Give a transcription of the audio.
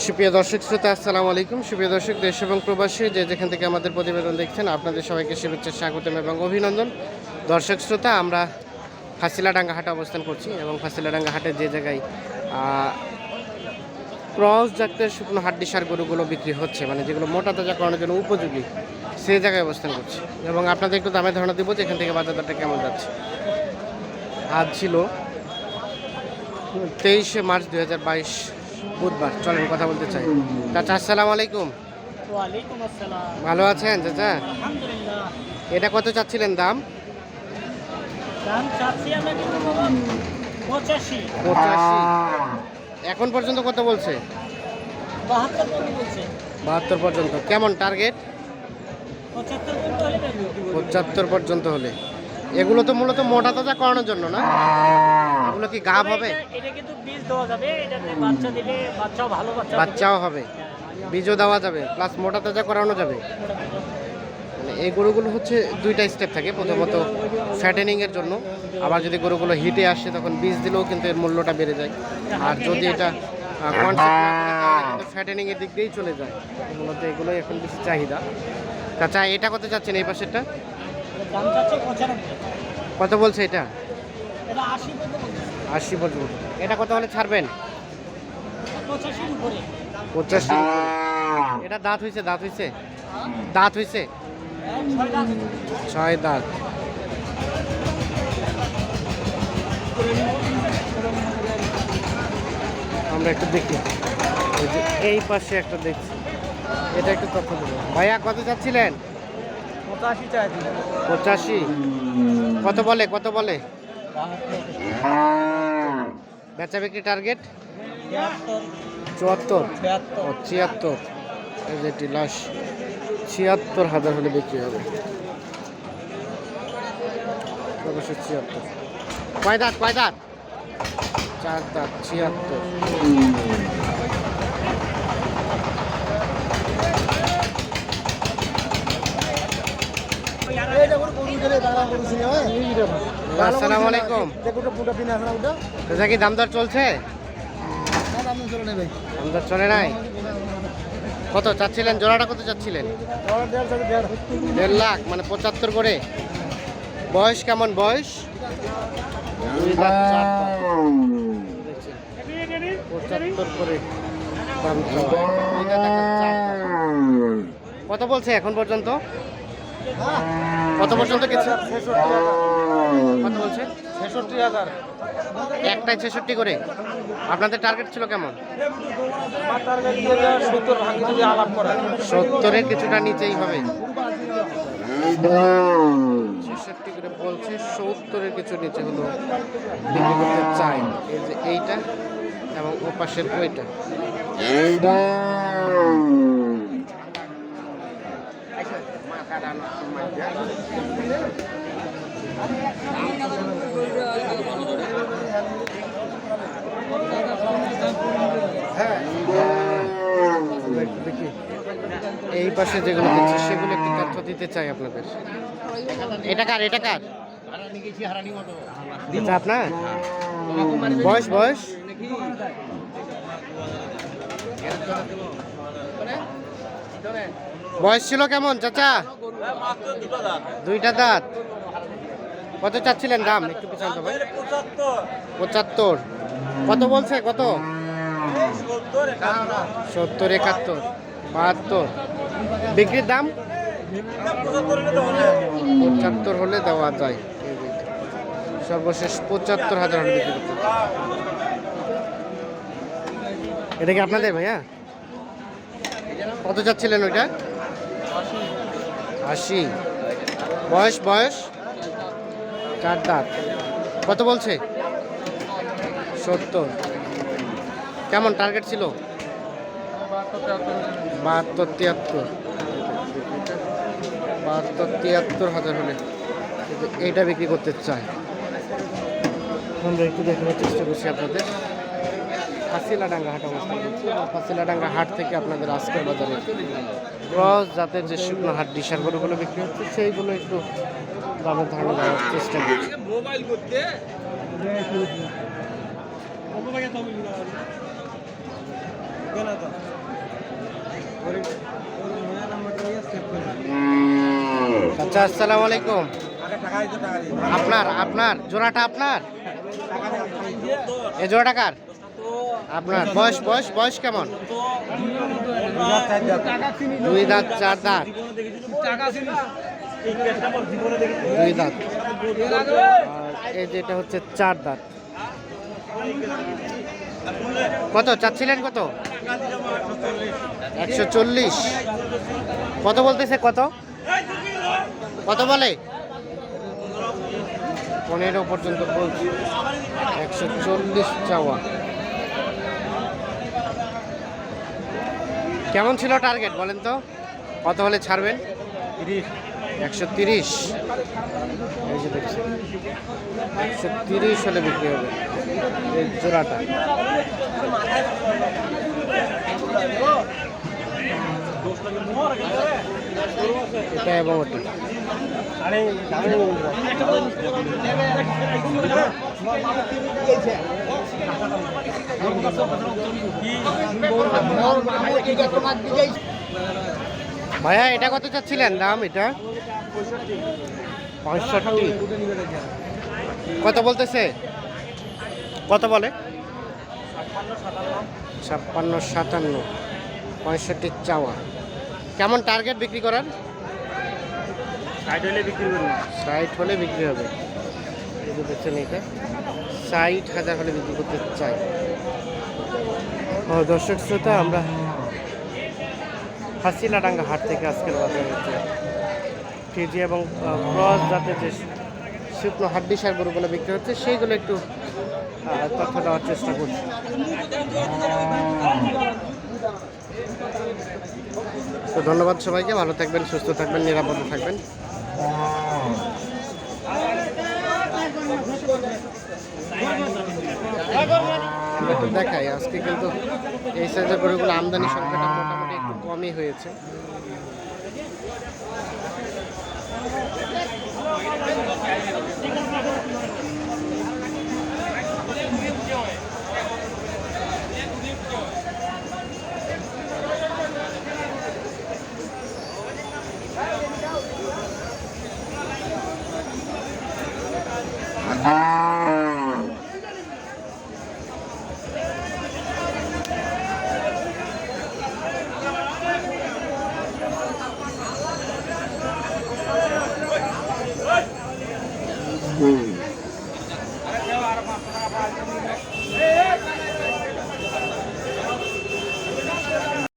সুপ্রিয় দর্শক শ্রোতা, আসসালামু আলাইকুম। সুপ্রিয় দর্শক, দেশ এবং প্রবাসী যে যেখান থেকে আমাদের প্রতিবেদন দেখছেন, আপনাদের সবাইকে শুভেচ্ছা, স্বাগতম এবং অভিনন্দন। দর্শক শ্রোতা, আমরা ফাঁসিলাডাঙ্গা হাটে অবস্থান করছি এবং ফাঁসিলাডাঙ্গা হাটের যে জায়গায় ক্রস জাতের শুকনো হাড্ডি সার গরুগুলো বিক্রি হচ্ছে মানে যেগুলো মোটা তাজা করানোর জন্য উপযোগী, সেই জায়গায় অবস্থান করছি। এবং আপনাদের একটু দামে ধারণা দেবো যে এখান থেকে বাজার দরটা কেমন যাচ্ছে। আজ ছিল তেইশে মার্চ দু হাজার বাইশ বুধবার চলেন কথা বলতে চাই। চাচা আসসালামু আলাইকুম। ভালো আছেন চাচা? এটা কত চাচ্ছিলেন দাম? পঁচাশি। এখন পর্যন্ত কত বলছে? বাহাত্তর কত বলছে। বাহাত্তর পর্যন্ত। কেমন টার্গেট? পঁচাত্তর পর্যন্ত হলে। এগুলো তো মূলত মোটা তাজা করানোর জন্য না? এগুলো কি গাভ হবে? এটা- কিন্তু বীজ দেওয়া যাবে এটাতে বাচ্চা দিলে বাচ্চাও ভালো বাচ্চা বাচ্চাও হবে। বীজও দেওয়া যাবে প্লাস মোটা তাজা করানো যাবে। মানে এই গরুগুলো হচ্ছে দুইটা স্টেপ থাকে প্রথমত ফ্যাটেনিং এর জন্য। আবার যদি গরুগুলো হিটে আসে তখন বীজ দিলেও কিন্তু এর মূল্যটা বেড়ে যায়। আর যদি এটা ফ্যাটেনিং এর দিক দিয়েই চলে যায়। মূলত এগুলোই এখন বেশি চাহিদা। চাচা এটা কত চাচ্ছেন এই পাশেরটা? কত বলছে এটা? আশি বলছে। এটা কত হলে ছাড়বেন? পঁচাশি এটা দাঁত হয়েছে দাঁত হয়েছে দাঁত হয়েছে হ্যাঁ, ছয় দাঁত। আমরা একটু দেখি। এই এই পাশে একটা দেখছি। এটা একটু তথ্য দেবো। ভাইয়া কত চাচ্ছিলেন পঁচাশি কত বলে কত বলে? বেচা বিক্রি টার্গেট? চুয়াত্তর। ছিয়াত্তর ও ছিয়াত্তর। এই যে এটি লাশ ছিয়াত্তর হাজার হলে বিক্রি হবে। অবশ্যই ছিয়াত্তর। কয় দাঁত কয় দাঁত? চার দাঁত ছিয়াত্তর। আসসালামু আলাইকুম। দাদা কি দাম দর চলছে? দাম চলে নাই? কত চাচ্ছিলেন? জোড়াটা কত চাচ্ছিলেন? দেড় লাখ মানে পঁচাত্তর করে। বয়স কেমন? বয়স? পঁচাত্তর করে। কত বলছে এখন পর্যন্ত? কত পর্যন্ত কিছু কত বলছে? ছেষট্টি হাজার। একটাই ছেষট্টি করে। আপনাদের টার্গেট ছিল কেমন? সত্তর ভাঙি যদি আলাপ করা সত্তরের কিছুটা নিচেই হবে। ছেষট্টি করে বলছে সত্তরের কিছু নিচে হলো। বিক্রি করতে চাই। এই যে এইটা এবং ও পাশের ওইটা দেখি এই পাশে যেগুলো দিচ্ছে সেগুলো একটু তথ্য দিতে চাই আপনাদের। এটা কার? এটা কার? আপনার? বয়স বয়স? বয়স ছিল কেমন, চাচা? দুইটা দাঁত? কত চাচ্ছিলেন দাম? একটু পিছন ভাই পঁচাত্তর। কত বলছে? কত? সত্তর একাত্তর। বাহাত্তর। বিক্রির দাম? পঁচাত্তর হলে দেওয়া যায়। সর্বশেষ পঁচাত্তর হাজার হলে বিক্রি করতে এটা কি আপনাদের ভাইয়া? কত চাচ্ছিলেন ওইটা? আশি। বয়স বয়স? চার দাঁত। কত বলছে? সত্তর। কেমন টার্গেট ছিল? বাহাত্তর, তিয়াত্তর। বাহাত্তর, তিয়াত্তর হাজার হলে। এইটা বিক্রি করতে চাই আমরা একটু দেখানোর চেষ্টা করছি আপনাদের। ফাঁসিলাডাঙ্গা হাট অবস্থান ফাঁসিলাডাঙ্গা হাট থেকে আপনাদের আজকের বাজারে ক্রস জাতের যে শুকনো হাট ডিসার বিক্রি হচ্ছে, সেইগুলো একটু দামের ধারণা দেওয়ার চেষ্টা করছি। আচ্ছা আসসালাম আলাইকুম। আপনার আপনার, জোড়াটা আপনার? এ জোড়াটা কার? আপনার বয়স বয়স বয়স কেমন? দুই দাঁত, চার দাঁত? দুই দাঁত। এই যেটা হচ্ছে চার দাঁত। কত? চাচ্ছিলেন কত? একশো চল্লিশ। কত বলতেছে কত? কত বলে? পনেরো পর্যন্ত বলছি। একশো চল্লিশ চাওয়া। কেমন ছিল টার্গেট বলেন তো? কত হলে ছাড়বেন? একশো তিরিশ। একশো তিরিশ হলে বিক্রি হবে। এই জোড়াটা। এটা এবং ওটা। ভাইয়া এটা কত চাচ্ছিলেন? দাম এটা? পঁয়ষট্টি। কত বলতেছে? কত বলে? ছাপ্পান্ন সাতান্ন। পঁয়ষট্টি চাওয়া। কেমন টার্গেট বিক্রি করার? সাইড হলে বিক্রি করব ষাট হলে বিক্রি হবে। এটা ষাট হাজার হলে বিক্রি করতে চাই। দর্শক শ্রোতা, আমরা হাসিলাডাঙ্গা হাট থেকে আজকের বাজার হচ্ছে। কেজি এবং ক্রস জাতের যে শুকনো হাড্ডি সার গরুগুলো বিক্রি হচ্ছে, সেইগুলো একটু তথ্য দেওয়ার চেষ্টা করছি। তো ধন্যবাদ সবাইকে, ভালো থাকবেন, সুস্থ থাকবেন, নিরাপদে থাকবেন। একটু দেখাই আজকে কিন্তু এই সাইজের গরুগুলো আমদানি সংখ্যাটা মোটামুটি একটু কমই হয়েছে